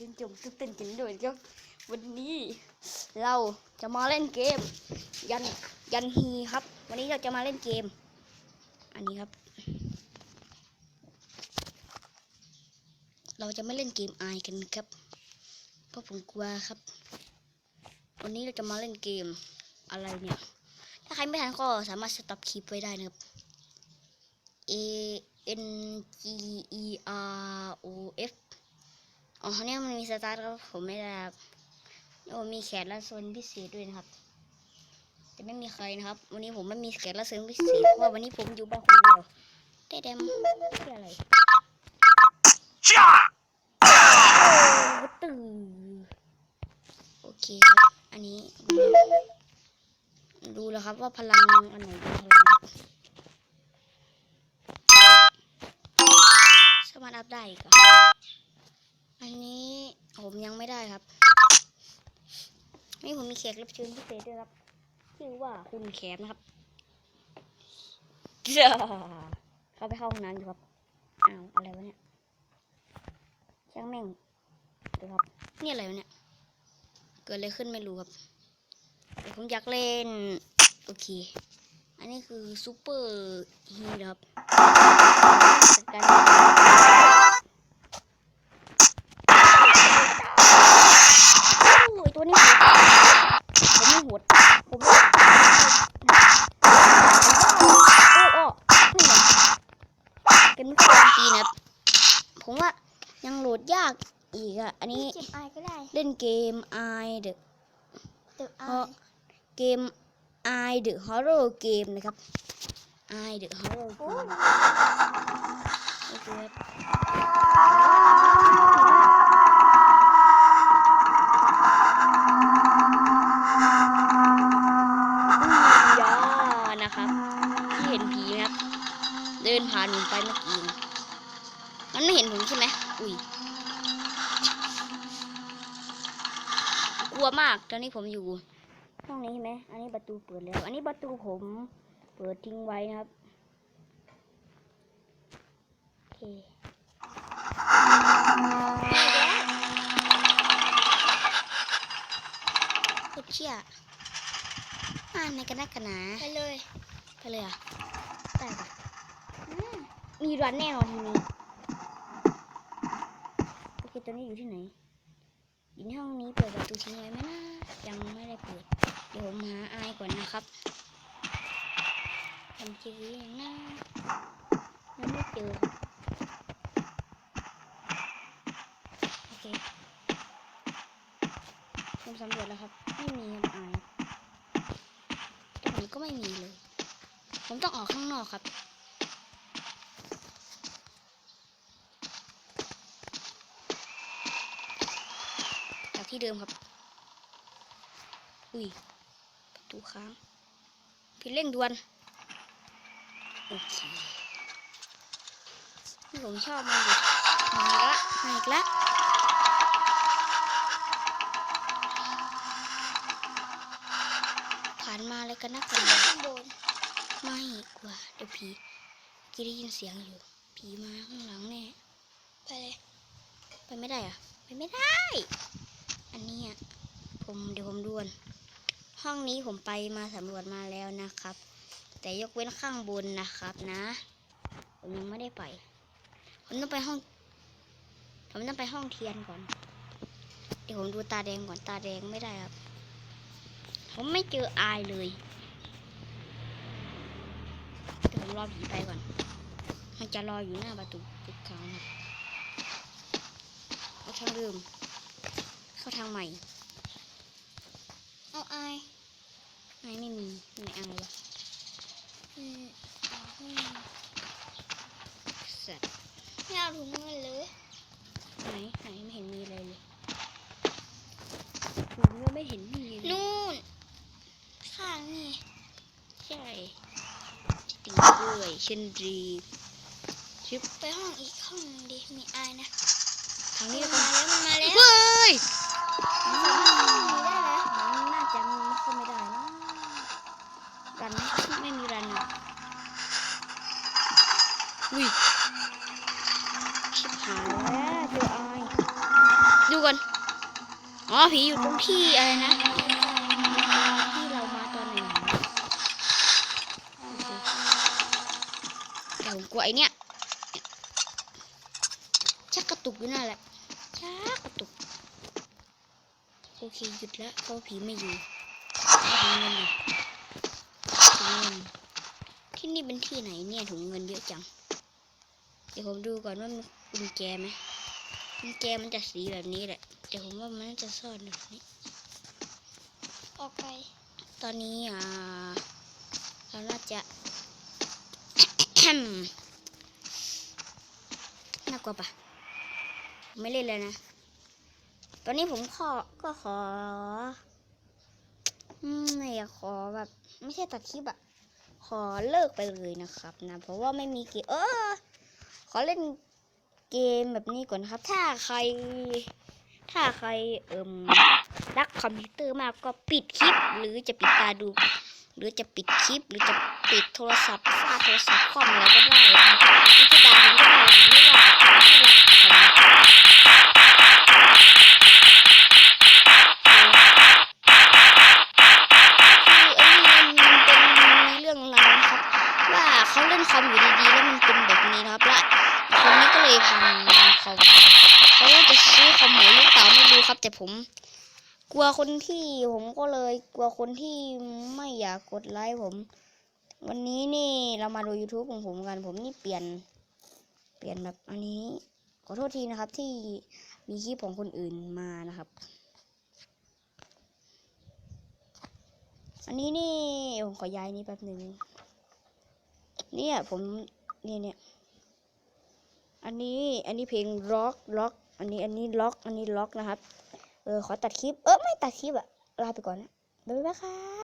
จนจมตื่นเต้นกันด้วยครับวันนี้เราจะมาเล่นเกม ยันยันฮีครับ วันนี้เราจะมาเล่นเกม อันนี้ครับ เราจะไม่เล่นเกมอายกันครับ เพราะผมกลัวครับ วันนี้เราจะมาเล่นเกมอะไรเนี่ย ถ้าใครไม่ทันก็สามารถสต็อปคลิปไว้ได้นะครับ A N G E R O F อ๋อเนี่ยมันมีสตาร์ทครับผมไม่ได้ครับแล้วผมมีแขนและโซนพิเศษด้วยนะครับ แต่ไม่มีใครนะครับ วันนี้ผมไม่มีแขนและโซนพิเศษเพราะว่าวันนี้ผมอยู่บ้านคนเดียวแต่แดมเพื่ออะไรโอ้ตื่นโอเคครับ อันนี้ดูดูแล้วครับว่าพลังอันไหนเป็นพลัง แขกรับเชิญพิเศษด้วยครับชื่อว่าคุณแขมนะครับเจ้าเข้าไปเข้าห้องน้ำอยู่ครับอ้าวอะไรวะเนี่ยช่างแม่งดูครับนี่อะไรวะเนี่ยเกิดอะไรขึ้นไม่รู้ครับเดี๋ยวผมอยากเล่นโอเค อันนี้คือซูเปอร์ฮีโร่ครับจัดการโอ้ยตัวนี้โหดผมไม่โหดผมโอ้โอ้ขึ้นเลยเป็นไม่ค่อยตีนะครับ ผมว่ายังโหลดยากอีกอะอันนี้ เก็บ อายก็ได้เล่นเกม I the เติบเพอาราะยเกม I the Horror Game นะครับ I the Horror โอ้ Game โอเคครับอุ้ยยานะครับ ที่เห็นผีไหมครับ เดินผ่านผมไปเมื่อกี้นะมันไม่เห็นผมใช่ไหม อุ้ย ก ลัวมาก ตอนนี้ผมอยู่ห้องนี้ใช่ไหม อันนี้ประตูเปิดแล้ว อันนี้ประตูผมเปิดทิ้งไว้นะครับโอเคโคตรเชี่ยอ่านในกันนักกันหนาไปเลย ไปเลยอะได้ปะอืมมีรันแน่นอนทีนี้ โอเค ตัวนี้อยู่ที่ไหนอยู่ในห้องนี้เปิดประตูทิ้งไว้ไหมนะยังไม่ได้เปิด เดี๋ยวผมหาอายก่อนนะครับผมเจอหรือยังนะยังไม่เจอโอเคผมสำรวจแล้วครับ ไม่มีครับอายแต่ผมก็ไม่มีเลย ผมต้องออกข้างนอกครับ จาก ที่เดิมครับ อุ้ยประตูค้างผิดเร่งด่วน โอเคนี่ผมชอบมันอยู่มาอีกละมาอีกละผ่านมาเลยกันนะกันข้างบนไม่กว่าเดี๋ยวผีเมื่อกี้ได้ยินเสียงอยู่ ผีมาข้างหลังแน่ไปเลย ไปไม่ได้อะไปไม่ได้อันเนี้ย ผมเดี๋ยวผมดวนห้องนี้ผมไปมาสำรวจมาแล้วนะครับ แต่ยกเว้นข้างบนนะครับนะ ผมยังไม่ได้ไป ผมต้องไปห้อง ผมต้องไปห้องเทียนก่อน เดี๋ยวผมดูตาแดงก่อนตาแดงไม่ได้ครับ ผมไม่เจออายเลยเดี๋ยวผมรอผีไปก่อน มันจะรออยู่หน้าประตูทุกครั้งครับเข้าทางเดิมเข้าทางใหม่ เอาอายไอ้ไม่มีไม่อายหรออืมเอาให้สัตว์ไม่เอาถุงเงินเลยไหนไหนไม่เห็นมีอะไรเลยผมก็ไม่เห็นมีเลยนู่นข้างนี่ใช่จริงด้วยเช่นดีชึบไปห้องอีกห้องหนึงดิมีอายนะทางมันี้นแล้วมากันแล้วมันมาแล้วเฮ้ย มีได้แล้ว มันน่า จะเข้าไม่ได้นะรันไม่มีรันอะอุ้ยชิบหายแล้วเจออยดูก่อนอ๋อผีอยู่ตรงที่อะไรนะที่เรามาตอนไหนอเคแต่ผมกลัวไอเนี้ยชักกระตุกอยู่นั่นแหละชักกระตุกโอเคหยุดแล้วเพราะผีไม่อยู่ ถุงเงินอยู่ถุงเงิน ที่นี่เป็นที่ไหนเนี่ยถุงเงินเยอะจัง เดี๋ยวผมดูก่อนว่ามันกุญแจไหมกุญแจมันจะสีแบบนี้แหละ แต่ผมว่ามันน่าจะซ่อนแบบนี้ ออกไป ตอนนี้อ่าเราน่าจะน่ากลัวปะไม่เล่นเลยนะ ตอนนี้ผมขอก็ขออืม ไม่ขอแบบ ไม่ใช่ตัดคลิปอะขอเลิกไปเลยนะครับนะ เพราะว่าไม่มีเกมเออขอเล่นเกมแบบนี้ก่อนครับ ถ้าใคร ถ้าใครเอิมรักคอมพิวเตอร์มากก็ปิดคลิป หรือจะปิดตาดู หรือจะปิดคลิป หรือจะปิดโทรศัพท์ฟาดโทรศัพท์คอมอะไรก็ได้นะครับวิธีด่าผมก็ได้ไม่ว่า คนนี้ก็เลยพังคอมเขาจะซื้อคอมใหม่หรือเปล่าไม่รู้ครับ แต่ผม กลัวคนที่ผมก็เลยกลัวคนที่ไม่อยากกดไลค์ผม วันนี้นี่เรามาดู YouTube ของผมกัน ผมนี่เปลี่ยน เปลี่ยนแบบอันนี้ ขอโทษทีนะครับที่มีคลิปของคนอื่นมานะครับอันนี้นี่ผมขอย้ายนี้แป๊บหนึ่งเนี่ยผมเนี่ยเนี่ย อันนี้อันนี้เพลงล็อกล็อก อันนี้อันนี้ล็อก อันนี้ล็อกนะครับ เออขอตัดคลิป เออไม่ตัดคลิปอะลาไปก่อนนะบ๊ายบายค่ะ